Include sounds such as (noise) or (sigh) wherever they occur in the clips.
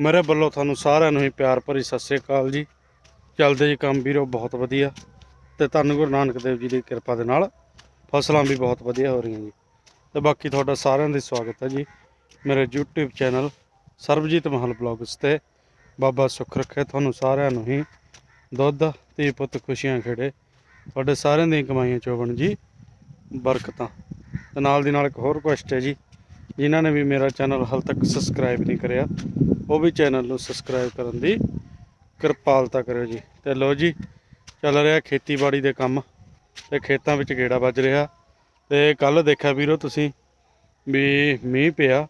ਮੇਰੇ ਵੱਲੋਂ ਤੁਹਾਨੂੰ ਸਾਰਿਆਂ ਨੂੰ ਹੀ ਪਿਆਰ ਭਰੀ ਸਤਿ ਸ੍ਰੀ ਅਕਾਲ ਜੀ। ਚੱਲਦੇ ਜੀ ਕੰਮ ਵੀਰੋ, ਬਹੁਤ ਵਧੀਆ। ਤੇ ਧੰਨ ਗੁਰੂ ਨਾਨਕ ਦੇਵ ਜੀ ਦੀ ਕਿਰਪਾ ਦੇ ਨਾਲ ਫਸਲਾਂ ਵੀ ਬਹੁਤ ਵਧੀਆ ਹੋ ਰਹੀਆਂ ਜੀ। ਤੇ ਬਾਕੀ ਤੁਹਾਡਾ ਸਾਰਿਆਂ ਦਾ ਸਵਾਗਤ ਹੈ ਜੀ ਮੇਰੇ YouTube ਚੈਨਲ ਸਰਬਜੀਤ ਮਹਲ ਬਲੌਗਸ ਤੇ। ਬਾਬਾ ਸੁੱਖ ਰੱਖੇ, ਤੁਹਾਨੂੰ ਸਾਰਿਆਂ ਨੂੰ ਹੀ ਦੁੱਧ ਤੇ ਪੁੱਤ ਖੁਸ਼ੀਆਂ ਖੇੜੇ। ਤੁਹਾਡੇ ਸਾਰਿਆਂ ਦੀਆਂ ਕਮਾਈਆਂ ਚੋਬਣ ਜੀ, ਬਰਕਤਾਂ। ਤੇ ਨਾਲ ਦੀ ਨਾਲ ਇੱਕ ਹੋਰ ਰਿਕੁਐਸਟ ਹੈ ਜੀ, ਜਿਨ੍ਹਾਂ ਨੇ ਵੀ ਮੇਰਾ ਚੈਨਲ ਹਾਲ ਤੱਕ ਸਬਸਕ੍ਰਾਈਬ ਨਹੀਂ ਕਰਿਆ ਉਹ ਵੀ ਚੈਨਲ ਨੂੰ ਸਬਸਕ੍ਰਾਈਬ ਕਰਨ ਦੀ ਕਿਰਪਾਲਤਾ ਕਰਿਓ ਜੀ। ਤੇ ਲੋ ਜੀ, ਚੱਲ ਰਿਹਾ ਖੇਤੀਬਾੜੀ ਦੇ ਕੰਮ ਤੇ ਖੇਤਾਂ ਵਿੱਚ ਗੇੜਾ ਵੱਜ ਰਿਹਾ। ਤੇ ਕੱਲ ਦੇਖਿਆ ਵੀਰੋ ਤੁਸੀਂ ਵੀ ਮੀਂਹ ਪਿਆ।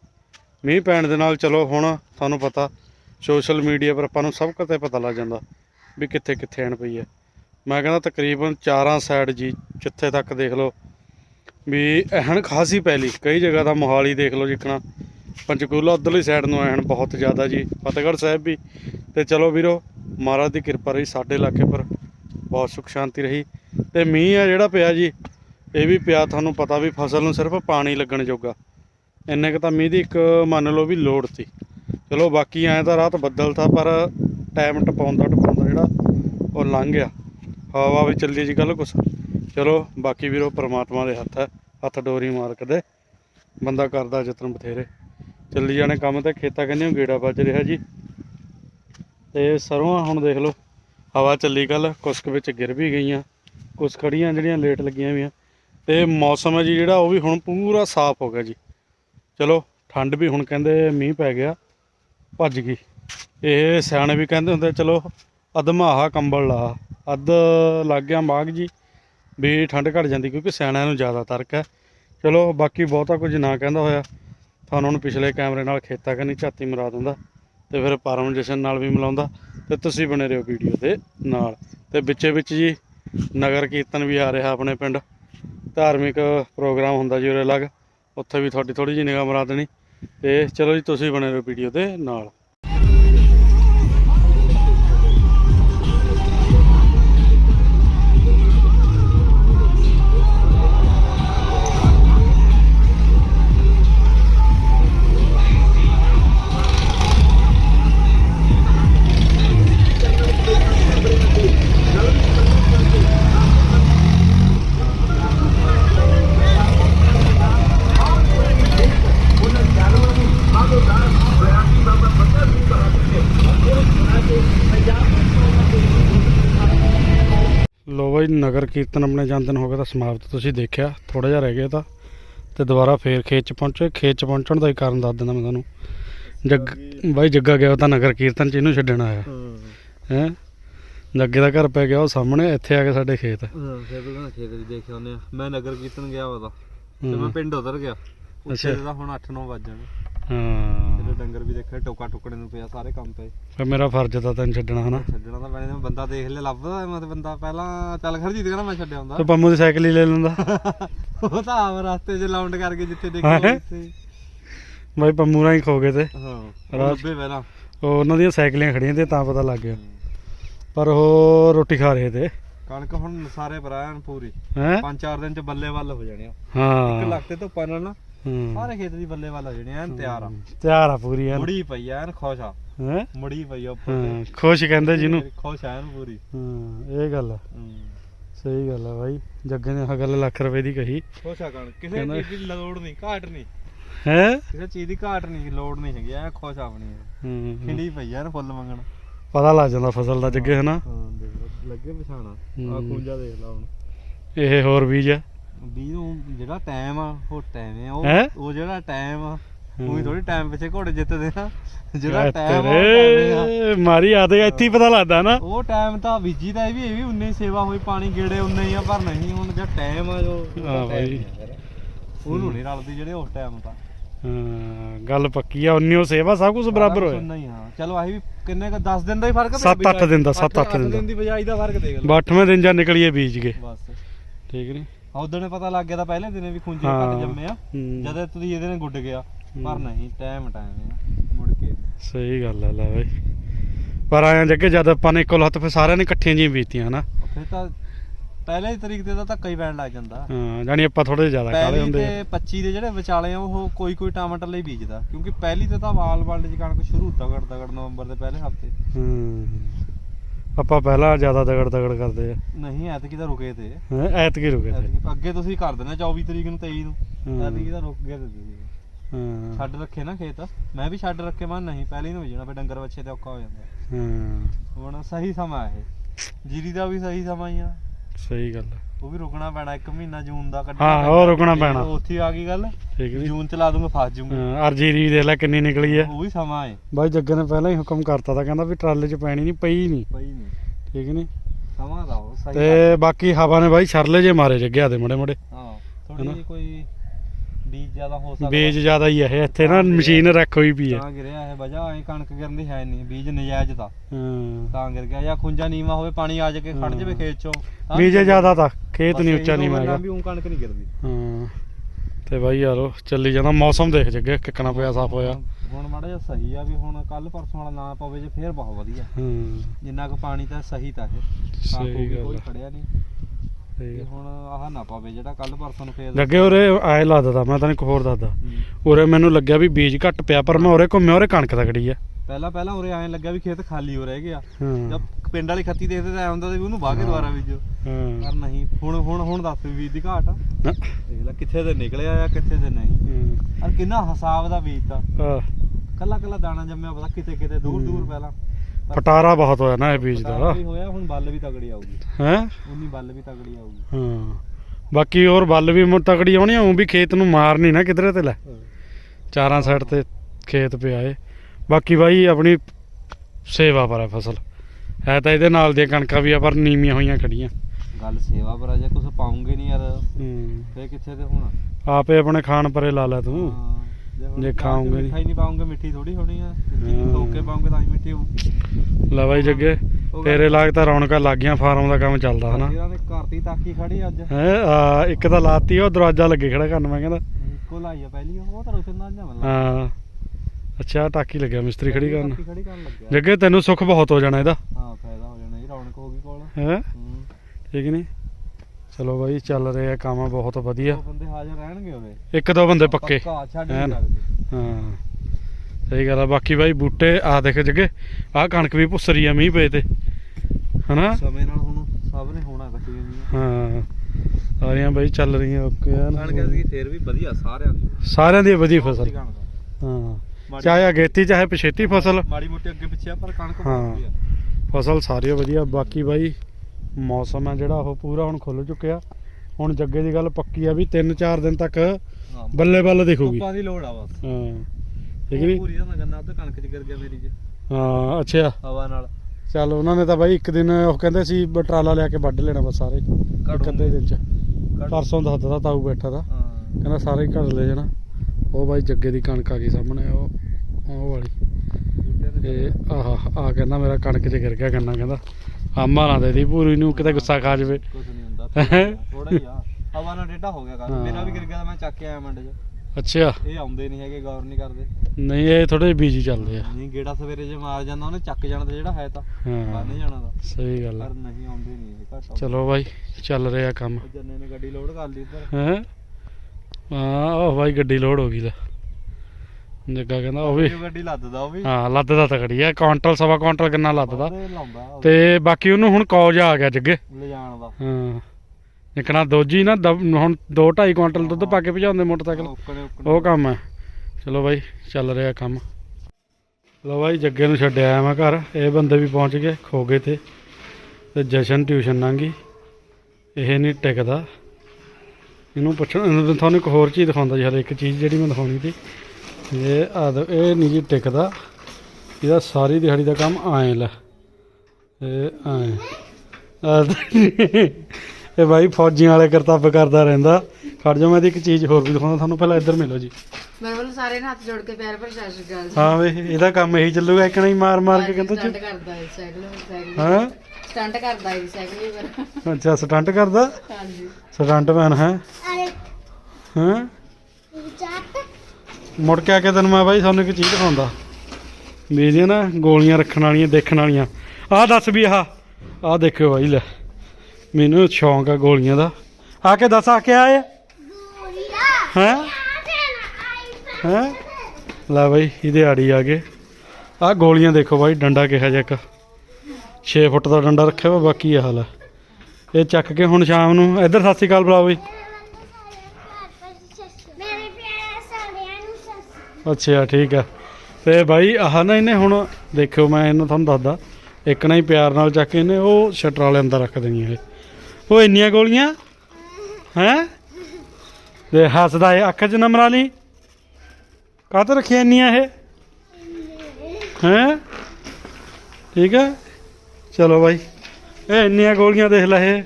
ਮੀਂਹ ਪੈਣ ਦੇ ਨਾਲ ਚਲੋ ਹੁਣ ਤੁਹਾਨੂੰ ਪਤਾ ਸੋਸ਼ਲ ਮੀਡੀਆ ਪਰ ਆਪਾਂ ਨੂੰ ਸਭ ਕਿਤੇ ਪਤਾ ਲੱਗ ਜਾਂਦਾ ਵੀ ਕਿੱਥੇ ਕਿੱਥੇ ਐਣ ਪਈ ਹੈ। ਮੈਂ ਕਹਿੰਦਾ ਤਕਰੀਬਨ ਚਾਰਾਂ ਸਾਈਡ ਜੀ, ਜਿੱਥੇ ਤੱਕ ਦੇਖ ਲਓ ਵੀ ਐਹਣ ਖਾਸੀ ਪੈ ਲਈ। ਕਈ ਜਗ੍ਹਾ ਦਾ ਮੋਹਾਲੀ ਦੇਖ ਲਓ ਜਿੱਕਣਾ। ਪੰਚਕੂਲਾ ਉਧਰਲੀ ਸਾਈਡ ਨੂੰ ਐਹਣ ਬਹੁਤ ਜ਼ਿਆਦਾ ਜੀ, ਫਤਿਹਗੜ੍ਹ ਸਾਹਿਬ ਵੀ। ਤੇ ਚਲੋ ਵੀਰੋ, ਮਹਾਰਾਜ ਦੀ ਕਿਰਪਾ ਰਹੀ ਸਾਡੇ ਇਲਾਕੇ ਪਰ। ਬਹੁਤ ਸੁਖ ਸ਼ਾਂਤੀ ਰਹੀ। ਤੇ ਮੀਂਹ ਆ ਜਿਹੜਾ ਪਿਆ ਜੀ, ਇਹ ਵੀ ਪਿਆ ਤੁਹਾਨੂੰ ਪਤਾ ਵੀ ਫਸਲ ਨੂੰ ਸਿਰਫ ਪਾਣੀ ਲੱਗਣ ਜੋਗਾ। ਇੰਨੇ ਕੁ ਤਾਂ ਮੀਂਹ ਦੀ ਇੱਕ ਮੰਨ ਲਓ ਵੀ ਲੋੜ ਸੀ। ਚਲੋ ਬਾਕੀ ਐਂ ਤਾਂ ਰਾਤ ਬੱਦਲ ਥਾ, ਪਰ ਟਾਈਮ ਟਪਾਉਂਦਾ ਟਪਾਉਂਦਾ ਜਿਹੜਾ ਉਹ ਲੰਘ ਗਿਆ। ਹਵਾ ਵੀ ਚੱਲੀ ਜੀ ਕੱਲ ਕੁਛ। ਚਲੋ ਬਾਕੀ ਵੀਰੋ, ਪ੍ਰਮਾਤਮਾ ਦੇ ਹੱਥ ਹੈ, ਹੱਥ ਡੋਰੀ ਮਾਲਕ ਦੇ ਬੰਦਾ ਕਰਦਾ ਯਤਨ ਬਥੇਰੇ। ਚੱਲੀ ਜਾਣੇ ਕੰਮ ਤੇ, ਖੇਤਾਂ ਕਹਿੰਦੇ ਗੇੜਾ ਵੱਜ ਰਿਹਾ ਜੀ। ਤੇ ਸਰੋਂ ਹੁਣ ਦੇਖ ਲਓ, ਹਵਾ ਚੱਲੀ ਕੱਲ ਕੁਸਕ ਵਿੱਚ ਗਿਰ ਵੀ ਗਈਆਂ, ਕੁਛ ਖੜੀਆਂ ਜਿਹੜੀਆਂ ਲੇਟ ਲੱਗੀਆਂ ਵੀਆਂ ਤੇ ਮੌਸਮ ਹੈ ਜੀ ਜਿਹੜਾ, ਉਹ ਵੀ ਹੁਣ ਪੂਰਾ ਸਾਫ਼ ਹੋ ਗਿਆ ਜੀ। ਚਲੋ, ਠੰਡ ਵੀ ਹੁਣ ਕਹਿੰਦੇ ਮੀਂਹ ਪੈ ਗਿਆ, ਭੱਜ ਗਈ। ਇਹ ਸਿਆਣੇ ਵੀ ਕਹਿੰਦੇ ਹੁੰਦੇ, ਚਲੋ ਅਧਮਾਹਾ ਕੰਬਲ ਲਾ, ਅੱਧ ਲੱਗ ਗਿਆ ਮਾਗ ਜੀ, ਵੀ ਠੰਡ ਘਟ ਜਾਂਦੀ ਕਿਉਂਕਿ ਸਿਆਣਿਆਂ ਨੂੰ ਜ਼ਿਆਦਾ ਤਰਕ ਹੈ। ਚਲੋ, ਬਾਕੀ ਬਹੁਤਾ ਕੁਝ ਨਾ ਕਹਿੰਦਾ ਹੋਇਆ। ਤੁਹਾਨੂੰ ਹੁਣ ਪਿਛਲੇ ਕੈਮਰੇ ਨਾਲ ਖੇਤਾਂ ਕਰਨੀ ਝਾਤੀ ਮਰਾ ਦਿੰਦਾ ਤੇ ਫਿਰ ਪਰਮ ਜਸ਼ਨ ਨਾਲ ਵੀ ਮਿਲਾਉਂਦਾ ਤੇ ਤੁਸੀਂ ਬਣੇ ਰਹੋ ਵੀਡੀਓ ਦੇ ਨਾਲ। ਤੇ ਵਿੱਚੇ ਵਿੱਚ ਜੀ ਨਗਰ ਕੀਰਤਨ ਵੀ ਆ ਰਿਹਾ ਆਪਣੇ ਪਿੰਡ। ਧਾਰਮਿਕ ਪ੍ਰੋਗਰਾਮ ਹੁੰਦਾ ਜੀ ਉਰੇ ਅਲੱਗ। ਉੱਥੇ ਵੀ ਤੁਹਾਡੀ ਥੋੜੀ ਜਿਹੀ ਨਿਗਾਹ ਮਰਾ ਦੇਣੀ। ਤੇ ਚਲੋ ਜੀ, ਤੁਸੀਂ ਬਣੇ ਰਹੋ ਵੀਡੀਓ ਦੇ ਨਾਲ। ਬਾਈ ਨਗਰ ਕੀਰਤਨ ਆਪਣੇ ਜਨਤਨ ਹੋ ਗਿਆ ਤਾਂ ਸਮਾਪਤ। ਤੁਸੀਂ ਦੇਖਿਆ ਥੋੜਾ ਜਿਹਾ ਰਹਿ ਗਿਆ ਤਾਂ। ਤੇ ਦੁਬਾਰਾ ਫੇਰ ਖੇਤ ਚ ਪਹੁੰਚੇ। ਖੇਤ ਚ ਪਹੁੰਚਣ ਦਾ ਹੀ ਕਾਰਨ ਦੱਸ ਦਿੰਦਾ ਮੈਂ ਤੁਹਾਨੂੰ। ਜੱਗ ਬਾਈ ਜੱਗਾ ਗਿਆ ਤਾਂ ਨਗਰ ਕੀਰਤਨ ਚ ਇਹਨੂੰ ਛੱਡਣ ਆਇਆ। ਹੈ। ਜੱਗੇ ਦਾ ਘਰ ਪੈ ਗਿਆ ਉਹ ਸਾਹਮਣੇ ਇੱਥੇ ਆ ਕੇ ਸਾਡੇ ਖੇਤ। ਹਾਂ ਫਿਰ ਤਾਂ ਖੇਤ ਵੀ ਦੇਖ ਆਉਂਦੇ ਆ। ਮੈਂ ਨਗਰ ਕੀਰਤਨ ਗਿਆ ਵਾ ਤਾਂ ਤੇ ਮੈਂ ਪਿੰਡ ਉਤਰ ਗਿਆ। ਅੱਛਾ। ਉੱਥੇ ਦਾ ਹੁਣ 8-9 ਵਜ ਹਾਂ। ਡੰਗਰ ਵੀ ਦੇਖੇ ਟੋਕਾ ਟੁਕੜੇ ਨੂੰ ਪਿਆ ਸਾਰੇ ਕੰਮ ਪਏ ਫਿਰ ਮੇਰਾ ਫਰਜ਼ ਤਾਂ ਤੈਨੂੰ ਛੱਡਣਾ ਹਨਾ। ਛੱਡਣਾ ਤਾਂ ਮੈਨੇ ਬੰਦਾ ਦੇਖ ਲਿਆ ਲੱਭਦਾ ਮੈਂ ਤੇ ਬੰਦਾ ਪਹਿਲਾਂ ਚੱਲ ਖਰਜੀ ਕਹਿੰਦਾ ਮੈਂ ਛੱਡਿਆ ਹੁੰਦਾ। ਤੇ ਪੰਮੂ ਦੀ ਸਾਈਕਲ ਹੀ ਲੈ ਲੈਂਦਾ। (laughs) ਉਹ ਤਾਂ ਆਮ ਰਸਤੇ 'ਚ ਲਾਉਂਡ ਕਰਕੇ ਜਿੱਥੇ ਹਾਂ। ਦੇਖਿਆ ਉੱਥੇ। ਬਾਈ ਪੰਮੂ ਨਾਲ ਹੀ ਖੋ ਗਏ ਤੇ। ਹਾਂ ਲੱਭੇ ਪਹਿਲਾਂ। ਉਹ ਉਹਨਾਂ ਦੀਆਂ ਸਾਈਕਲੀਆਂ ਖੜੀਆਂ ਤੇ ਤਾਂ ਪਤਾ ਲੱਗ ਗਿਆ। ਪਰ ਉਹ ਰੋਟੀ ਖਾ ਰਹੇ ਤੇ। ਕਣਕ ਹੁਣ ਸਾਰੇ ਭਰਾਣ ਪੂਰੀ। ਹੈ? ਪੰਜ ਚਾਰ ਦਿਨ 'ਚ ਬੱਲੇ ਵੱਲ ਹੋ ਜਾਣੇ ਆ ਇੱਕ ਹਾਂ ਲੱਖ ਤੇ ਧੁੱਪਾਂ ਨਾਲ ਨਾ ਹੂੰ। ਸਾਰੇ ਖੇਤ ਦੀ ਬੱਲੇ ਵੱਲ ਜਾਣੇ ਐਨ ਤਿਆਰ ਆ। ਤਿਆਰ ਆ ਪੂਰੀ ਐਨ। ਮੁੜੀ ਪਈ ਆ ਐਨ ਖੁਸ਼ ਆ। ਹੈ? ਮੁੜੀ ਪਈ ਆ ਉੱਪਰ ਹਾਂ ਖੁਸ਼ ਕਹਿੰਦੇ ਜਿਹਨੂੰ। ਖੁਸ਼ ਆ ਐਨ ਪੂਰੀ। ਹਾਂ ਇਹ ਗੱਲ ਆ। ਹੂੰ। ਸਹੀ ਗੱਲ ਆ ਬਾਈ। ਜੱਗੇ ਨੇ ਆਹ ਗੱਲ ਲੱਖ ਰੁਪਏ ਦੀ ਕਹੀ। ਖੁਸ਼ ਆ ਕਣ ਕਿਸੇ ਕਹਿੰਦਾ- ਚੀਜ਼ ਦੀ ਲੋੜ ਨਹੀਂ ਘਾਟ ਨਹੀਂ। ਹੈ? ਕਿਸੇ ਚੀਜ਼ ਦੀ ਘਾਟ ਨਹੀਂ ਲੋੜ ਨਹੀਂ ਹੈਗੀ ਐ ਖੁਸ਼ ਆਪਣੀ। ਖਿੰਡੀ ਪਈ ਆ ਫੁੱਲ ਮੰਗਣ। ਪਤਾ ਲੱਗ ਜਾਂਦਾ ਫਸਲ ਦਾ ਜੱਗੇ ਹਨਾ? ਹਾਂ ਦੇਖ ਲੈ ਲੱਗੇ ਪਛਾਣਾ ਆ। ਹੂੰ। ਖੂੰਜਾ ਦੇਖ ਲਾ ਹੁਣ। ਇਹ ਹੋਰ ਬੀਜ ਆ। ਵੀ ਉਹ ਜਿਹੜਾ ਟਾਈਮ ਆ ਉਹ ਟਾਈਮ ਆ ਉਹ ਹੈਂ? ਉਹ ਜਿਹੜਾ ਟਾਈਮ ਆ ਹੂੰ। ਉਹੀ ਥੋੜੀ ਟਾਈਮ ਪਿੱਛੇ ਘੋੜੇ ਜਿੱਤਦੇ ਆ ਜਿਹੜਾ ਐ ਟਾਈਮ ਆ ਉਹ time ਆ। ਤੇਰੇ ਮਾਰੀ ਆਦੇ ਇੱਥੇ ਹੀ ਪਤਾ ਲੱਗਦਾ ਨਾ ਉਹ ਟਾਈਮ ਤਾਂ ਬੀਜੀ ਦਾ ਇਹ ਵੀ ਇਹ ਵੀ ਉਨੇ ਹੀ ਸੇਵਾ ਹੋਈ ਪਾਣੀ ਗੇੜੇ ਉਨੇ ਹੀ ਆ ਪਰ ਨਹੀਂ ਹੁਣ ਜਿਹੜਾ ਟਾਈਮ ਆ ਜੋ ਉਹ ਤਾਂ ਹਾਂ time ਬਾਈ। ਹੀ ਆ ਫਿਰ। ਉਹਨੂੰ ਨਹੀਂ ਰਲਦੀ ਜਿਹੜੇ ਉਸ ਟਾਈਮ ਤਾਂ ਹਾਂ ਗੱਲ ਪੱਕੀ ਆ ਉਨੀਓ ਸੇਵਾ ਸਭ ਕੁਝ ਬਰਾਬਰ ਹੋਇਆ ਉਨਾ ਹੀ ਚਲੋ ਆਹੀ ਵੀ ਕਿੰਨੇ ਕ 10 ਦਿਨ ਦਾ ਹੀ ਫ਼ਰਕ ਸੱਤ ਅੱਠ ਦਿਨ ਦਾ, ਸੱਤ ਅੱਠ ਦਿਨ ਦਾ। ਦੀ ਬਜਾਈ ਦਾ ਫ਼ਰਕ ਦੇਖ ਲਓ 8ਵੇਂ ਦਿਨ ਜਾਂ ਨਿਕਲੀਏ ਬੀਜ ਗਏ ਬਸ ਠੀਕ ਨਹੀਂ ਉਦੋਂ ਪਤਾ ਲੱਗ ਗਿਆ ਤਾਂ ਪਹਿਲੇ ਦਿਨੇ ਵੀ ਖੁੰਝੇ। ਘੱਟ ਜੰਮੇ ਆ। ਹੂੰ। ਜਦ ਤੁਸੀਂ ਇਹਦੇ ਨੇ ਗੁੱਡ ਗਿਆ ਪਰ। ਨਹੀਂ ਟਾਈਮ ਟਾਈਮ ਆ ਮੁੜ ਕੇ। ਸਹੀ ਗੱਲ ਆ ਲੈ ਬਾਈ। ਪਰ ਆਇਆ ਜੱਗੇ ਜਦ ਆਪਾਂ ਨੇ ਇੱਕੋ ਲੱਤ ਫਿਰ ਸਾਰਿਆਂ ਨੇ ਇਕੱਠੀਆਂ ਜੀ ਬੀਤੀਆਂ ਹਨਾ? ਫਿਰ ਤਾਂ ਪਹਿਲੇ ਦੀ ਤਰੀਕ ਤੇ ਤਾਂ ਧੱਕਾ ਹੀ ਪੈਣ ਲੱਗ ਜਾਂਦਾ। ਹਾਂ ਜਾਨੀ ਆਪਾਂ ਥੋੜੇ ਜ਼ਿਆਦਾ ਕਾਲੇ ਪਹਿਲੀ ਹੁੰਦੇ ਤੇ ਆ। 25 ਦੇ ਜਿਹੜੇ ਵਿਚਾਲੇ ਆ ਉਹ ਕੋਈ ਕੋਈ ਟਮਾਟਰ ਲਈ ਬੀਜਦਾ। ਕਿਉਂਕਿ ਪਹਿਲੀ ਤੇ ਤਾਂ ਵਾਲ ਵਲਡ ਚ ਕਣਕ ਸ਼ੁਰੂ ਤਗੜ ਤਗੜ ਨਵੰਬਰ ਦੇ ਪਹਿਲੇ ਹਫ਼ਤੇ। ਹੂੰ। ਆਪਾਂ ਪਹਿਲਾਂ ਜ਼ਿਆਦਾ ਦਗੜ ਦਗੜ ਕਰਦੇ ਆ। ਨਹੀਂ ਐਤਕੀ ਤਾਂ ਰੁਕੇ ਤੇ। ਹੈਂ, ਐਤਕੀ ਰੁਕੇ ਤੇ। ਐਤਕੀ ਅੱਗੇ ਤੁਸੀਂ ਕਰ ਦਿੰਦੇ 24 ਤਰੀਕ ਨੂੰ 23 ਨੂੰ। ਹੂੰ। ਐਤਕੀ ਤਾਂ ਰੁਕ ਗਏ ਤੇ ਤੁਸੀਂ। ਹਾਂ। ਛੱਡ ਰੱਖੇ ਨਾ ਖੇਤ। ਮੈਂ ਵੀ ਛੱਡ ਰੱਖੇ ਮੈਂ ਨਹੀਂ ਪਹਿਲੇ ਨੂੰ ਬੀਜਣਾ ਫਿਰ ਡੰਗਰ ਬੱਚੇ ਤੇ ਔਖਾ ਹੋ ਜਾਂਦਾ। ਹਾਂ। ਹੁਣ ਸਹੀ ਸਮਾਂ ਇਹ। ਜੀਰੀ ਦਾ ਵੀ ਸਹੀ ਸਮਾਂ ਹੀ ਆ। ਸਹੀ ਗੱਲ ਹੈ ਉਹ ਵੀ ਰੁਕਣਾ ਪੈਣਾ ਇੱਕ ਮਹੀਨਾ ਜੂਨ ਦਾ ਹਾਂ, ਉਹ ਰੁਕਣਾ ਪੈਣਾ। ਉੱਥੇ ਆ ਗਈ ਗੱਲ ਠੀਕ ਨੀ। ਜੂਨ ਚ ਲਾ ਦੂੰਗਾ ਫਸ ਜੂੰਗਾ। ਹਾਂ ਅਰਜੀਰੀ ਦੇਖ ਲੈ ਕਿੰਨੀ ਨਿਕਲੀ ਹੈ ਉਹ ਵੀ ਸਮਾਂ ਹੈ ਬਾਈ ਜੱਗੇ ਨੇ ਪਹਿਲਾਂ ਹੀ ਹੁਕਮ ਕਰਤਾ ਤਾਂ ਕਹਿੰਦਾ ਵੀ ਟਰਾਲੇ 'ਚ ਪੈਣੀ ਨਹੀਂ ਪਈ ਨਹੀਂ ਪਈ ਨਹੀਂ ਠੀਕ ਨਹੀਂ ਸਮਾਂ ਦਾ ਉਹ ਸਹੀ ਤੇ ਬਾਕੀ ਹਵਾ ਨੇ ਬਾਈ ਛਰਲੇ ਜੇ ਮਾਰੇ ਜੱਗਿਆ ਦੇ ਮੜੇ ਮੜੇ ਹਾਂ ਥੋੜੀ? ਜਿਹੀ ਕੋਈ ਬੀਜ ਜ਼ਿਆਦਾ ਹੋ ਸਕਦਾ। ਬੀਜ ਜ਼ਿਆਦਾ ਹੀ ਇਹ ਇੱਥੇ ਨਾ ਹਾਂ। ਮਸ਼ੀਨ ਰੱਖ ਹੋਈ ਪਈ ਹੈ ਤਾਂ ਗਿਰਿਆ ਇਹ ਵਜ੍ਹਾ ਐ ਕਣਕ ਗਿਰਨ ਦੀ ਹੈ ਨਹੀਂ ਬੀਜ ਨਜਾਇਜ਼ ਤਾਂ। ਹਾਂ। ਤਾਂ ਗਿਰ ਗਿਆ ਜਾਂ ਖੁੰਝਾ ਨੀਵਾ ਹੋਵੇ ਪਾਣੀ ਆ ਜਾ ਕੇ ਖੜ ਹਾਂ। ਜਾਵੇ ਖੇਤ। ਚੋਂ ਬੀਜ ਜ਼ਿਆਦਾ ਤਾਂ ਖੇਤ ਨਹੀਂ ਉੱਚਾ ਨਹੀਂ ਦੋ ਗੱਲਾਂ ਹੈਗਾ। ਵੀ ਉਹ ਕਣਕ ਨਹੀਂ ਗਿਰਦੀ। ਹਾਂ। ਤੇ ਬਾਈ ਯਾਰੋ ਚੱਲੀ ਜਾਂਦਾ ਮੌਸਮ ਦੇਖ ਜੱਗੇ ਕਿੱਕਣਾ ਪਿਆ ਸਾਫ਼ ਹੋਇਆ। ਹੁਣ ਮਾੜਾ ਜਿਹਾ ਸਹੀ ਆ ਵੀ ਹੁਣ ਕੱਲ ਪਰਸੋਂ ਵਾਲਾ ਨਾ ਪਵੇ ਜੇ ਫੇਰ ਬਹੁਤ ਵਧੀਆ। ਹਾਂ। ਜਿੰਨਾ ਕੁ ਪਾਣੀ ਤਾਂ ਸਹੀ ਤਾਂ ਸਹੀ ਹੋ ਗੱਲ ਕੋਈ। ਖੜਿਆ ਨਹੀਂ ਸਹੀ ਤੇ ਆ। ਹੁਣ ਆਹ ਨਾ ਪਵੇ ਜਿਹੜਾ ਕੱਲ ਪਰਸੋਂ ਨੂੰ ਫੇਰ ਲੱਗੇ ਉਰੇ ਆਏ ਲੱਗਦਾ ਮੈਂ ਤੈਨੂੰ ਇੱਕ ਹੋਰ ਦੱਸਦਾ। ਉਰੇ ਮੈਨੂੰ ਲੱਗਿਆ ਵੀ ਬੀਜ ਘੱਟ ਪਿਆ ਪਰ ਮੈਂ ਉਰੇ ਘੁੰਮਿਆ ਉਰੇ ਕਣਕ ਤਕੜੀ ਆ। ਪਹਿਲਾਂ ਪਹਿਲਾਂ ਉਰੇ ਐਂ ਲੱਗਿਆ ਵੀ ਖੇਤ ਖਾਲੀ ਹੋ ਰਹਿ ਗਿਆ। ਜਦ ਪਿੰਡ ਵਾਲੀ ਖੱਤੀ ਦੇਖਦੇ ਤਾਂ ਹੁੰਦਾ ਸੀ ਉਹਨੂੰ ਵਾਹ ਕੇ ਦੁਬਾਰਾ ਬੀਜੋ। ਪਰ ਨਹੀਂ ਹੁਣ ਹੁਣ ਹੁਣ ਦੱਸ ਵੀ ਦੀ ਘਾਟ ਦੇਖ ਲੈ ਕਿੱਥੇ ਤੇ ਨਿਕਲਿਆ ਆ ਕਿੱਥੇ ਤੇ ਨਹੀਂ। ਔਰ ਕਿੰਨਾ ਹਿਸਾਬ ਦਾ ਬੀਜ ਤਾ ਕੱਲਾ ਕੱਲਾ ਦਾਣਾ ਜੰਮਿਆ ਪਤਾ ਕਿਤੇ ਕਿਤੇ ਦੂਰ ਦੂਰ। ਪਹਿਲਾਂ। ਪਟਾਰਾ ਬਹੁਤ ਹੋਇਆ ਨਾ ਇਹ ਬੀਜ ਦਾ। ਵੀ ਹੋਇਆ ਹੁਣ ਬੱਲ ਵੀ ਤਗੜੀ ਆਊਗੀ। ਹੈ? ਉਨੀ ਬੱਲ ਵੀ ਤਗੜੀ ਆਊਗੀ। ਹਾਂ। ਬਾਕੀ ਹੋਰ ਬੱਲ ਵੀ ਮੁੜ ਤਕੜੀ ਆਉਣੀ ਉਹ ਵੀ ਖੇਤ ਨੂੰ ਮਾਰਨੀ ਨਾ ਕਿਧਰੇ ਤੇ ਲੈ। ਚਾਰਾਂ ਸਾਈਡ ਤੇ ਖੇਤ ਪਿਆ ਏ ਬਾਕੀ ਬਾਈ ਆਪਣੀ ਸੇਵਾ ਪਰ ਹੈ ਫਸਲ। ਹੈ ਤਾਂ ਇਹਦੇ ਨਾਲ ਦੀਆਂ ਕਣਕਾਂ ਵੀ ਆ ਪਰ ਨੀਵੀਆਂ ਹੋਈਆਂ ਖੜੀਆਂ। ਗੱਲ ਸੇਵਾ ਪਰ ਅਜੇ ਕੁਝ ਪਾਉਂਗੇ ਨਹੀਂ ਯਾਰ ਹੂੰ। ਫੇਰ ਕਿੱਥੇ ਤੇ ਹੁਣ? ਆਪੇ ਆਪਣੇ ਖਾਣ ਪਰੇ ਲਾ ਲੈ ਤੂੰ। ਹਾਂ, ਜੇ ਖਾਓਗੇ ਨਹੀਂ। ਨਹੀਂ। ਪਾਉਂਗੇ ਮਿੱਠੀ ਥੋੜੀ ਹੋਣੀ ਆ। ਮਿੱਠੀ ਹਾਂ। ਠੋਕ ਕੇ ਪਾਉਂਗੇ ਤਾਂ ਹੀ ਮਿੱਠੀ ਹੋਊ। ਲੈ ਬਾਈ ਜੱਗੇ ਤੇਰੇ ਲਾਗ ਤਾਂ ਰੌਣਕਾਂ ਲੱਗ ਗਈਆਂ ਫਾਰਮ ਦਾ ਕੰਮ ਚੱਲਦਾ ਹਨਾ। ਇਹਨਾਂ ਨੇ ਘਰ ਦੀ ਤਾਕੀ ਖੜੀ ਅੱਜ। ਹੈ ਆ ਇੱਕ ਤਾਂ ਲਾਤੀ ਉਹ ਦਰਵਾਜ਼ਾ ਲੱਗੇ ਖੜਾ ਕਰਨ ਮੈਂ ਕਹਿੰਦਾ। ਇੱਕੋ ਲਾਈ ਆ ਪਹਿਲੀ ਉਹ ਤਾਂ ਰੋਸ਼ਨ ਨਾਲ ਜਾਵਲ ਹਾਂ। ਅੱਛਾ ਟਾਕੀ ਲੱਗਿਆ ਮਿਸਤਰੀ ਖੜੀ ਕਰਨ। ਜੱਗੇ ਤੈਨੂੰ ਸੁੱਖ ਬਹੁਤ ਹੋ ਜਾਣਾ ਇਹਦਾ। ਹਾਂ ਫਾਇਦਾ ਹੋ ਜਾਣਾ ਇਹ ਰੌਣਕ ਹੋ ਗਈ ਕੋਲ। ਹੂੰ। ਠੀਕ ਨਹੀਂ? ਚਲੋ ਬਾਈ ਚੱਲ ਰਿਹਾ ਕੰਮ ਬਹੁਤ ਵਧੀਆ। ਬੰਦੇ ਹਾਜ਼ਰ ਰਹਿਣਗੇ ਉਹਦੇ ਇੱਕ ਦੋ ਬੰਦੇ ਪੱਕੇ। ਹਾਂ ਸਹੀ ਗੱਲ ਆ ਬਾਕੀ ਬਾਈ ਬੂਟੇ ਆ ਦੇਖ ਜੱਗੇ ਆਹ ਕਣਕ ਵੀ ਭੁੱਸਰੀ ਆ ਮੀਂਹ ਪਏ ਤੇ। ਹਨਾ? ਸਮੇਂ ਨਾਲ ਹੁਣ ਸਭ ਨੇ ਹੋਣਾ ਜਾਂਦੀਆਂ ਹਾਂ। ਸਾਰੀਆਂ ਬਾਈ ਚੱਲ ਰਹੀਆਂ ਓਕੇ ਆ। ਕਣਕ ਦੀ ਫੇਰ ਵੀ ਵਧੀਆ ਸਾਰਿਆਂ ਦੀ। ਸਾਰਿਆਂ ਦੀ ਵਧੀਆ ਫਸਲ। ਹਾਂ। ਚਾਹੇ ਅਗੇਤੀ ਚਾਹੇ ਪਛੇਤੀ ਫਸਲ। ਮਾੜੀ ਮੋਟੀ ਅੱਗੇ ਪਿੱਛੇ ਆ, ਪਰ ਕਣਕ ਵਧੀਆ। ਫਸਲ ਸਾਰੀ ਵਧੀਆ ਬਾਕੀ ਬਾਈ ਮੌਸਮ ਹੈ ਜਿਹੜਾ ਉਹ ਪੂਰਾ ਹੁਣ ਖੁੱਲ ਚੁੱਕਿਆ। ਹੁਣ ਜੱਗੇ ਦੀ ਗੱਲ ਪੱਕੀ ਆ ਵੀ 3-4 ਦਿਨ ਤੱਕ ਬੱਲੇ ਬੱਲੇ ਦਿਖੂਗੀ। ਧੁੱਪਾਂ ਦੀ ਲੋੜ ਆ ਬਸ। ਹਾਂ। ਠੀਕ ਨਹੀਂ? ਪੂਰੀ ਤਾਂ ਗੰਨਾ ਤਾਂ ਕਣਕ ਚ ਗਿਰ ਗਿਆ ਮੇਰੀ ਚ ਹਾਂ ਅੱਛਾ। ਹਵਾ ਨਾਲ। ਚੱਲ ਉਹਨਾਂ ਨੇ ਤਾਂ ਬਾਈ ਇੱਕ ਦਿਨ ਉਹ ਕਹਿੰਦੇ ਸੀ ਟਰਾਲਾ ਲਿਆ ਕੇ ਵੱਢ ਲੈਣਾ ਬਸ ਸਾਰੇ। ਇੱਕ ਅੱਧੇ ਦਿਨ ਚ। ਪਰਸੋਂ ਦੱਸਦਾ ਤਾ ਤਾਊ ਬੈਠਾ ਹਾਂ। ਕਹਿੰਦਾ ਸਾਰੇ ਘਰ ਲੈ ਜਾਣਾ। ਉਹ ਬਾਈ ਜੱਗੇ ਦੀ ਕਣਕ ਆ ਗਈ ਸਾਹਮਣੇ ਉਹ ਉਹ ਵਾਲੀ। ਦੇ ਇਹ ਆਹ ਆ ਕਹਿੰਦਾ ਮੇਰਾ ਕਣਕ 'ਚ ਗਿਰ ਗਿਆ ਗੰਨਾ ਕਹਿੰਦਾ। ਆਮਾ ਨਾ ਦੇ ਦੀ ਪੂਰੀ ਨੂੰ ਕਿਤੇ ਗੁੱਸਾ ਖਾ ਜਾਵੇ। ਕੁਝ ਨਹੀਂ ਹੁੰਦਾ ਥੋੜਾ ਹੀ ਆ ਹਵਾ ਨਾਲ ਡੇਢਾ ਹੋ ਗਿਆ ਕਰ ਹਾਂ। ਮੇਰਾ ਵੀ ਗਿਰ ਗਿਆ ਤਾਂ ਮੈਂ ਚੱਕ ਕੇ ਆਇਆ ਮੰਡ ਚ। ਅੱਛਾ। ਇਹ ਆਉਂਦੇ ਨਹੀਂ ਹੈਗੇ ਗੌਰ ਨਹੀਂ ਕਰਦੇ। ਨਹੀਂ ਇਹ ਥੋੜੇ ਬੀਜੀ ਚੱਲਦੇ ਆ। ਨਹੀਂ ਗੇੜਾ ਸਵੇਰੇ ਜੇ ਮਾਰ ਜਾਂਦਾ ਉਹਨੇ ਚੱਕ ਜਾਣਾ ਤੇ ਜਿਹੜਾ ਹੈ ਤਾਂ ਹਾਂ। ਬੰਨ ਜਾਣਾ ਦਾ ਸਹੀ ਗੱਲ ਆ। ਪਰ ਨਹੀਂ ਆਉਂਦੇ ਨਹੀਂ ਇਹ ਘੱਟ ਆਉਂਦੇ। ਚਲੋ ਬਾਈ ਚੱਲ ਰਿਹਾ ਕੰਮ। ਉਹ ਜੰਨੇ ਨੇ ਗੱਡੀ ਲੋਡ ਕਰ ਲਈ ਇੱਧਰ। ਹੈ? ਹਾਂ ਉਹ ਬਾਈ ਗੱਡੀ ਲੋਡ ਹੋ ਗਈ ਦਾ ਜੱਗਾ ਕਹਿੰਦਾ ਉਹ ਵੀ ਗੱਡੀ ਲੱਦਦਾ ਉਹ ਵੀ। ਹਾਂ ਲੱਦਦਾ ਤਕੜੀ ਆ। ਕੁਆਂਟਲ ਸਵਾ ਕੁਆਂਟਲ ਗੰਨਾ ਲੱਦਦਾ। ਤੇ ਬਾਕੀ ਉਹਨੂੰ ਹੁਣ ਕੌਜ ਆ ਗਿਆ ਜੱਗੇ। ਲਿਜਾਣ ਦਾ। ਹਾਂ। ਨਿਕਣਾ ਦੋਜੀ ਨਾ ਹੁਣ 2 2.5 ਕੁਆਂਟਲ ਦੁੱਧ ਪਾ ਕੇ ਭਜਾਉਂਦੇ ਮੋਟਰਸਾਈਕਲ। ਉਹ ਕੰਮ ਹੈ ਚਲੋ ਬਾਈ ਚੱਲ ਰਿਹਾ ਕੰਮ। ਲੋ ਬਾਈ ਜੱਗੇ ਨੂੰ ਛੱਡਿਆ ਆਇਆ ਮੈਂ ਘਰ। ਇਹ ਬੰਦੇ ਵੀ ਪਹੁੰਚ ਗਏ ਖੋ ਗਏ ਤੇ ਤੇ ਜਸ਼ਨ ਟਿਊਸ਼ਨ ਲੰਘੀ ਇਹ ਨਹੀਂ ਟਿਕਦਾ। ਇਹਨੂੰ ਪੁੱਛਣ ਤੁਹਾਨੂੰ ਇੱਕ ਹੋਰ ਚੀਜ਼ ਦਿਖਾਉਂਦਾ ਜੀ ਹਰ ਇੱਕ ਚੀਜ਼ ਜਿਹੜੀ ਮੈਂ ਦਿਖਾਉਣੀ ਸੀ। ਇਹ ਆਦ ਇਹ ਨਹੀਂ ਜੀ ਟਿਕਦਾ। ਇਹਦਾ ਸਾਰੀ ਦਿਹਾੜੀ ਦਾ ਕੰਮ ਆਏ ਲੈ। ਇਹ ਆਏ। ਇਹ ਬਾਈ ਫੌਜੀਆਂ ਵਾਲੇ ਕਰਤੱਵ ਕਰਦਾ ਰਹਿੰਦਾ। ਖੜ ਜਾ ਮੈਂ ਇਹਦੀ ਇੱਕ ਚੀਜ਼ ਹੋਰ ਵੀ ਦਿਖਾਉਂਦਾ ਤੁਹਾਨੂੰ ਪਹਿਲਾਂ ਇੱਧਰ ਮਿਲੋ ਜੀ। ਮੇਰੇ ਵੱਲੋਂ ਸਾਰੇ ਨੇ ਹੱਥ ਜੋੜ ਕੇ ਪਿਆਰ ਭਰੀ ਸਤਿ ਸ਼੍ਰੀ ਅਕਾਲ ਹਾਂ ਵੇ ਇਹਦਾ ਕੰਮ ਇਹੀ ਚੱਲੂਗਾ ਇੱਕ ਨਹੀਂ ਮਾਰ ਮਾਰ ਕੇ ਕਹਿੰਦਾ ਸਟੰਟ ਕਰਦਾ ਹੈ ਸਾਈਕਲ ਸਾਈਕਲ ਹਾਂ? ਸਟੰਟ ਕਰਦਾ ਹੈ ਸਾਈਕਲ ਪਰ। ਅੱਛਾ ਸਟੰਟ ਕਰਦਾ? ਹਾਂਜੀ। ਸਟੰਟ ਮੈਨ ਹੈ। ਹਾਂ? ਮੁੜ ਕੇ ਆ ਕੇ ਤੈਨੂੰ ਮੈਂ ਬਾਈ ਤੁਹਾਨੂੰ ਇੱਕ ਚੀਜ਼ ਦਿਖਾਉਂਦਾ। ਵੀ ਇਹਦੀਆਂ ਨਾ ਗੋਲੀਆਂ ਰੱਖਣ ਵਾਲੀਆਂ ਦੇਖਣ ਵਾਲੀਆਂ। ਆਹ ਦੱਸ ਵੀ ਆਹ। ਆਹ ਦੇਖਿਓ ਬਾਈ ਲੈ। ਮੈਨੂੰ ਸ਼ੌਂਕ ਆ ਗੋਲੀਆਂ ਦਾ। ਆ ਕੇ ਦੱਸ ਆ ਕੇ ਆਏ? ਹੈ? ਹੈ? ਲੈ ਬਾਈ ਇਹਦੇ ਆੜੀ ਆ ਗਏ। ਆ ਗੋਲੀਆਂ ਦੇਖੋ ਬਾਈ ਡੰਡਾ ਕਿਹਾ ਜਿਹਾ ਇੱਕ। 6 ਫੁੱਟ ਦਾ ਡੰਡਾ ਰੱਖਿਆ ਵਾ ਬਾਕੀ ਇਹ ਹਾਲ ਆ ਇਹ ਚੱਕ ਕੇ ਹੁਣ ਸ਼ਾਮ ਨੂੰ। ਇੱਧਰ ਸਤਿ ਸ਼੍ਰੀ ਅਕਾਲ ਬੁਲਾਓ ਬਈ ਮੇਰੇ ਪਿਆਰੇ ਸਾਰਿਆਂ ਨੂੰ ਸਤਿ ਅੱਛਾ, ਠੀਕ ਆ। ਤੇ ਬਾਈ, ਆਹ ਨਾ ਇਹਨੇ ਹੁਣ ਦੇਖਿਓ, ਮੈਂ ਇਹਨੂੰ ਤੁਹਾਨੂੰ ਦੱਸਦਾ। ਇੱਕ ਨਾ ਹੀ ਪਿਆਰ ਨਾਲ ਚੱਕ ਕੇ ਇਹਨੇ ਉਹ ਸ਼ਟਰ ਵਾਲੇ ਅੰਦਰ ਰੱਖ ਦੇਣੀਆਂ ਇਹ। ਉਹ ਇੰਨੀਆਂ ਗੋਲੀਆਂ? ਹੈ? ਤੇ ਹੱਸਦਾ ਇਹ, ਅੱਖ 'ਚ ਨਾ ਮਰਾ ਲਈ। ਕਾਹਤੇ ਰੱਖੀਆਂ ਇੰਨੀਆਂ ਇਹ? ਹੈ? ਠੀਕ ਹੈ ਚਲੋ ਬਾਈ। ਇਹ ਇੰਨੀਆਂ ਗੋਲੀਆਂ ਦੇਖ ਲੈ ਇਹ।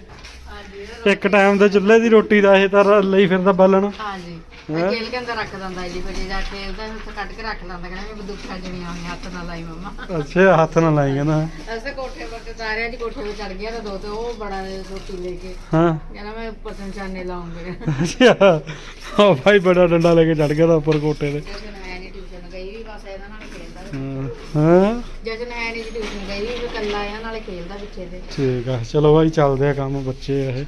ਇੱਕ ਟਾਈਮ ਦੇ ਚੁੱਲ੍ਹੇ ਦੀ ਰੋਟੀ ਦਾ ਇਹ ਤਾਂ ਲਈ ਫਿਰਦਾ ਬਾਲਣ। ਹਾਂਜੀ। ਹੈਂ? ਜੇਲ੍ਹ ਕੇ ਅੰਦਰ ਰੱਖ ਦਿੰਦਾ ਇਹਦੀ ਵਜੇ ਜਾ ਕੇ ਉਹਦਾ ਉੱਥੇ ਕੱਢ ਕੇ ਰੱਖ ਲੈਂਦਾ ਕਹਿੰਦਾ ਮੈਂ ਬੰਦੂਕਾਂ ਜਣੀਆਂ ਹੋਈਆਂ ਹੱਥ ਨਾਲ ਲਾਈ ਮਮਾ। ਅੱਛਾ ਹੱਥ ਨਾਲ ਲਾਈ ਕਹਿੰਦਾ। ਐਸੇ ਕੋਠੇ ਪਰ ਤੇ ਸਾਰਿਆਂ ਦੀ ਕੋਠੇ 'ਤੇ ਚੜ ਗਿਆ ਤਾਂ ਦੋ ਤੇ ਉਹ ਬੜਾ ਰੋਟੀ ਲੈ ਕੇ। ਹਾਂ। ਕਹਿੰਦਾ ਮੈਂ ਉੱਪਰ ਸੰਚਾਨੇ ਲਾਉਂਗੇ। ਅੱਛਾ। ਉਹ ਭਾਈ ਬੜਾ ਡੰਡਾ ਲੈ ਕੇ ਚੜ ਗਿਆ ਤਾਂ ਉੱਪਰ ਕੋਟੇ ਤੇ। ਜਸ਼ਨ ਹੈ ਨਹੀਂ ਟਿਊਸ਼ਨ ਗਈ ਵੀ ਬਸ ਇਹਦਾ ਨਾਲ ਹੀ ਖੇਡਦਾ ਹਾਂ। ਹਾਂ। ਜਸ਼ਨ ਹੈ ਨਹੀਂ ਟਿਊਸ਼ਨ ਗਈ ਵੀ ਇਕੱਲਾ ਇਹਨਾਂ ਨਾਲ ਹੀ ਖੇਡਦਾ ਪਿੱਛੇ ਤੇ। ਠੀਕ ਆ ਚਲੋ ਭਾਈ ਚੱਲਦੇ ਆ ਕੰਮ ਬੱਚੇ ਆ ਇਹ।